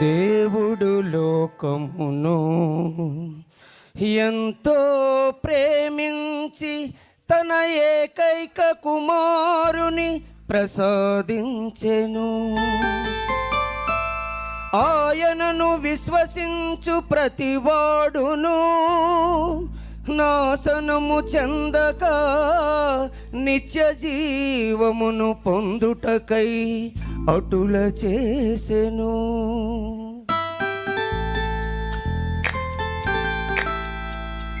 దేవుడు లోకమును ఎంతో ప్రేమించి తన ఏకైక కుమారుని ప్రసాదించెను. ఆయనను విశ్వసించు ప్రతివాడును నాశనము చెందక నిత్య జీవమును పొందుటకై అటుల చేసెను.